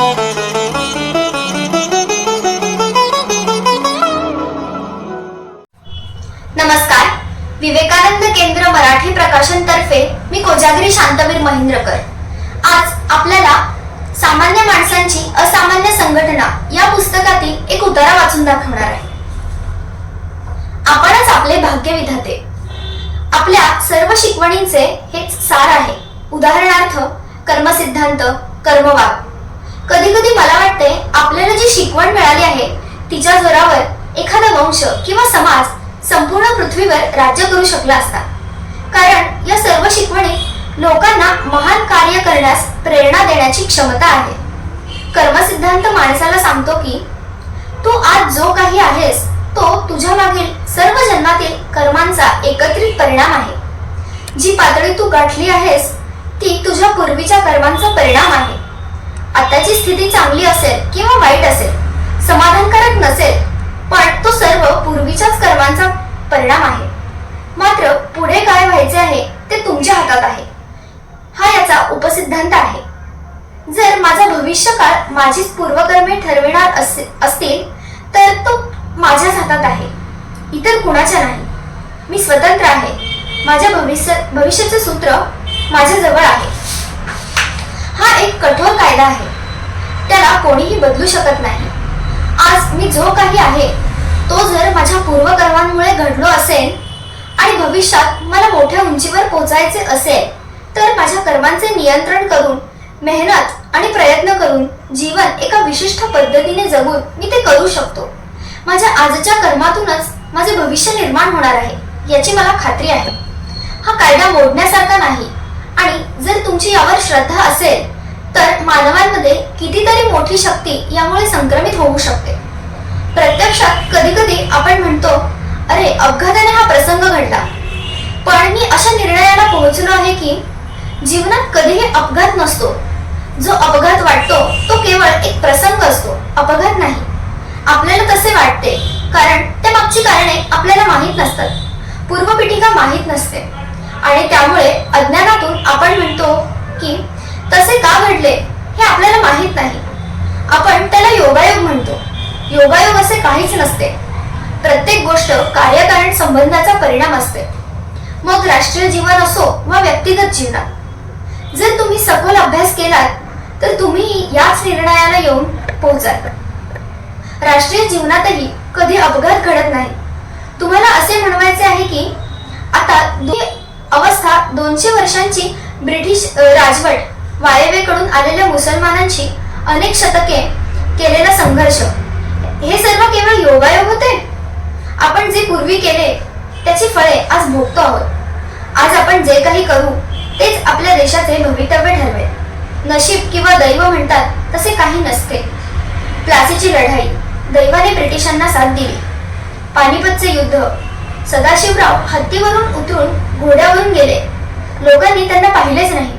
नमस्कार. विवेकानंद केंद्र मराठी प्रकाशन तर्फे मी कोजागिरी शांतवीर महेंद्रकर. आज आपल्याला सामान्य माणसांची असामान्य संघटना या पुस्तकातील एक उतारा वाचून दाखवणार आहे. आपणच आपले भाग्य विधाते. आपल्या सर्व शिकवणींचे हेच सार आहे. उदाहरणार्थ कर्मसिद्धांत कर्मवाद. कधी कधी मला वाटते आपल्याला जी शिकवण मिळाली आहे तिच्या जोरावर एखादा वंश किंवा समाज संपूर्ण पृथ्वीवर राज्य करू शकला असता. कारण या सर्व शिकवणी लोकांना महान कार्य करण्यास प्रेरणा देण्याची क्षमता आहे. कर्मसिद्धांत माणसाला सांगतो की तू आज जो काही आहेस तो तुझ्या मागील सर्व जन्मातील कर्मांचा एकत्रित परिणाम आहे. जी पातळी तू गाठली आहेस ती तुझ्या पूर्वीच्या कर्मांचा त्याची स्थिती चांगली असेल किंवा वाईट असेल समाधानकारक नसेल पण तो सर्व पूर्वीच्याच कर्मांचा परिणाम आहे. मात्र पुढे काय व्हायचे आहे ते तुमच्या हातात आहे. हा याचा उपसिद्धांत आहे. जर माझा भविष्यकाळ माझीच पूर्वकर्मे ठरविणार असतील तर तो माझ्याच हातात आहे. इतर कुणाच्या नाही. मी स्वतंत्र आहे. माझ्या भविष्य भविष्याचे सूत्र माझ्याजवळ आहे. हा एक कठोर कायदा आहे. त्याला कोणीही बदलू शकत नाही. आज मी जो काही आहे तो जर माझ्या पूर्वकर्मांमुळे घडलो असेल आणि भविष्यात मला मोठ्या उंचीवर पोचायचे असेल तर माझ्या कर्मांचे नियंत्रण करून मेहनत आणि प्रयत्न करून जीवन एका विशिष्ट पद्धतीने जगून मी ते करू शकतो. माझ्या आजच्या कर्मातूनच माझे भविष्य निर्माण होणार आहे याची मला खात्री आहे. हा कायदा मोडण्यासारखा नाही आणि जर तुमची यावर श्रद्धा असेल तर मानवांमध्ये कितीतरी मोठी शक्ती यामुळे संक्रमित होऊ शकते. प्रत्यक्षात कधी कधी आपण म्हणतो अरे अपघाताने हा प्रसंग घडला. पण मी अशा निर्णयाला पोहोचलो आहे की जीवनात कधीही अपघात नसतो. जो अपघात वाटतो तो केवळ एक प्रसंग असतो अपघात नाही. आपल्याला तसे वाटते कारण त्या मागची कारणे आपल्याला माहीत नसतात. पूर्वपीठिका माहीत नसते. आणि त्यामुळे अज्ञानातून आपण म्हणतो की तसे का घडले हे आपल्याला माहीत नाही. आपण त्याला योगायोग म्हणतो. योगायोग असे काहीच नसते. प्रत्येक गोष्ट कार्यकारण संबंधाचा परिणाम असते. मग राष्ट्रीय जीवन असो वा व्यक्तिगत जीवनात. जर तुम्ही सखोल अभ्यास केलात तर तुम्ही याच निर्णयाला येऊन पोहोचाल. राष्ट्रीय जीवनातही कधी अपघात घडत नाही. तुम्हाला असे म्हणवायचे आहे की आता अवस्था दोनशे वर्षांची ब्रिटिश राजवट आलेल्या मुसलमानांची अनेक शतके केलेला संघर्ष. हे सर्व केवळ योगायोग होते? आपण जे पूर्वी केले त्याची फळे आज भोगतो आहोत. आज आपण जे काही करू तेच आपल्या देशाचे भवितव्य ठरवेल. नशीब किंवा दैव म्हणतात तसे काही नसते. प्लासीची लढाई दैवाने ब्रिटिशांना साथ दिली. पानिपतचे युद्ध सदाशिवराव हत्तीवरून उतरून घोड्यावरून गेले. लोकांनी त्यांना पाहिलेच नाही.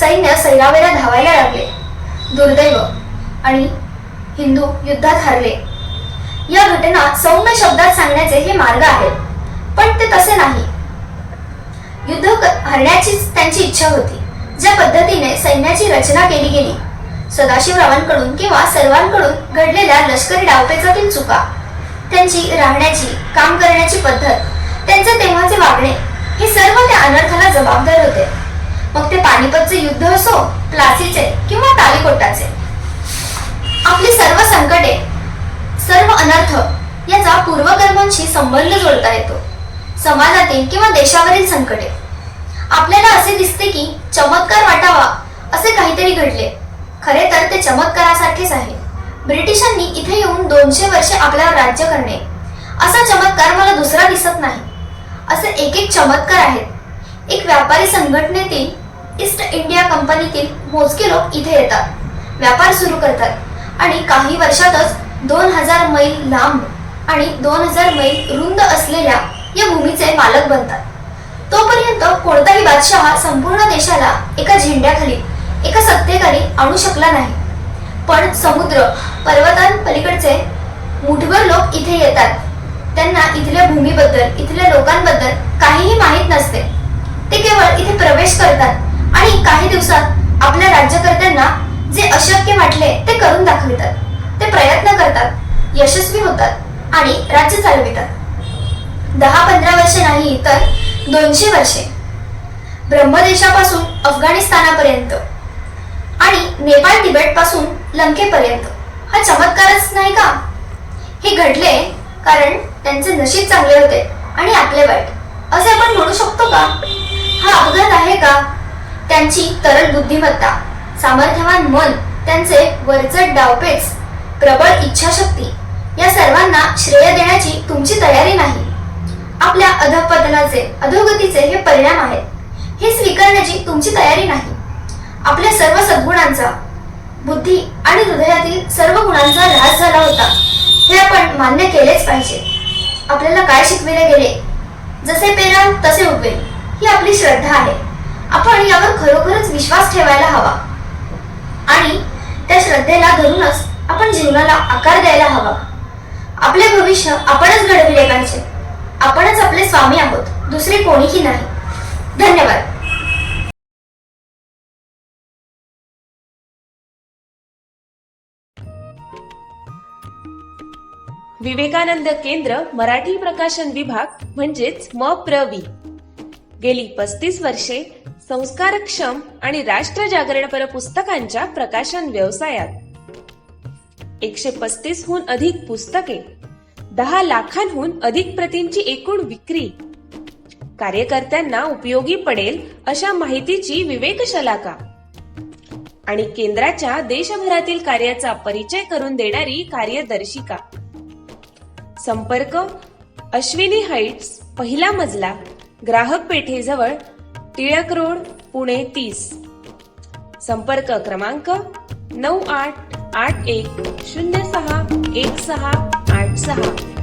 सैन्य सैरावेला धावायला लागले. दुर्दैव. आणि हिंदू युद्धात हरले. या घटना सौम्य शब्दात सांगण्याचे हे मार्ग आहेत. पण ते तसे नाही. हरण्याचीच त्यांची इच्छा होती. ज्या पद्धतीने सैन्याची रचना केली गेली. सदाशिवरावांकडून किंवा सर्वांकडून घडलेल्या लष्करी डावपेचातील चुका त्यांची राहण्याची काम करण्याची पद्धत त्यांचे तेव्हाचे वागणे हे सर्व त्या अनर्थाला जबाबदार होते. मग ते पानिपतचे युद्ध असो प्लासीचे किंवा तालिकोटाचे. आपली सर्व संकटे सर्व अनर्थ याचा पूर्वकर्मांशी संबंध जोडता येतो. समाजातील किंवा देशावरील संकटे. आपल्याला असे दिसते की चमत्कार वाटावा असे काहीतरी घडले. खरे तर ते चमत्कारासारखेच आहे. ब्रिटिशांनी इथे येऊन दोनशे वर्षे आपल्यावर राज्य करणे. असा चमत्कार मला दुसरा दिसत नाही. असे एक एक चमत्कार आहेत. एक व्यापारी संघटनेतील ईस्ट इंडिया कंपनीतील मोजके लोक इथे येतात. व्यापार सुरू करतात. आणि काही वर्षातच दोन हजार मैल लांब आणि दोन हजार मैल रुंद असलेल्या या भूमीचे मालक बनतात. तोपर्यंत कोणताही बादशहा संपूर्ण देशाला एका झेंड्याखाली एका सत्तेखाली आणू शकला नाही. पण समुद्र पर्वतांपलीकडचे मुठभर लोक इथे येतात. त्यांना इथल्या भूमीबद्दल इथल्या लोकांबद्दल काहीही माहीत नसते. ते केवळ इथे प्रवेश करतात आणि काही दिवसात आपल्या राज्यकर्त्यांना जे अशक्य वाटले ते करून दाखवितात. ते प्रयत्न करतात यशस्वी होतात आणि राज्य चालवितात. दहा पंधरा वर्षे नाही तर दोनशे वर्षे. ब्रह्मदेशापासून अफगाणिस्तानापर्यंत आणि नेपाळ तिबेटपासून लंकेपर्यंत. हा चमत्कारच नाही का? हे घडले कारण त्यांचे नशीब चांगले होते आणि आपले वाईट. असे आपण म्हणू शकतो का? हा अपघात आहे का? त्यांची तरल बुद्धिमत्ता सामर्थ्यवान मन त्यांचे वरचढ डावपेच प्रबळ इच्छाशक्ती या सर्वांना श्रेय देण्याची तुमची तयारी नाही. आपल्या अधपतनाचे अधोगतीचे हे परिणाम आहेत. हे स्वीकारण्याची तुमची तयारी नाही. आपल्या सर्व सद्गुणांचा बुद्धी आणि हृदयातील सर्व गुणांचा ऱ्हास झाला होता. हे आपण मान्य केलेच पाहिजे. आपल्याला काय शिकविले गेले? जसे पेराल तसे उगवेल ही आपली श्रद्धा आहे. आपण यावर खरोखरच विश्वास ठेवायला हवा. आणि त्या श्रद्धेला धरूनच आपण जीवनाला आकार द्यायला हवा. आपले भविष्य आपणच घडविले पाहिजे. आपणच आपले स्वामी आहोत. दुसरे कोणीही नाही. धन्यवाद. विवेकानंद केंद्र मराठी प्रकाशन विभाग म्हणजेच म प्रवी गेली पस्तीस वर्षे संस्कारक्षम आणि राष्ट्र जागरणपर पुस्तकांच्या प्रकाशन व्यवसायात. एकशे पस्तीस हून अधिक पुस्तके दहा लाखांहून अधिक प्रतींची एकूण विक्री. कार्यकर्त्यांना उपयोगी पडेल अशा माहितीची विवेक शलाका आणि केंद्राच्या देशभरातील कार्याचा परिचय करून देणारी कार्यदर्शिका. संपर्क अश्विनी हाईट्स पहिला मजला. ग्राहक पेठेजवळ टिळक रोड पुणे तीस. संपर्क क्रमांक नऊ आठ आठ एक शून्य सहा एक सहा आठ सहा.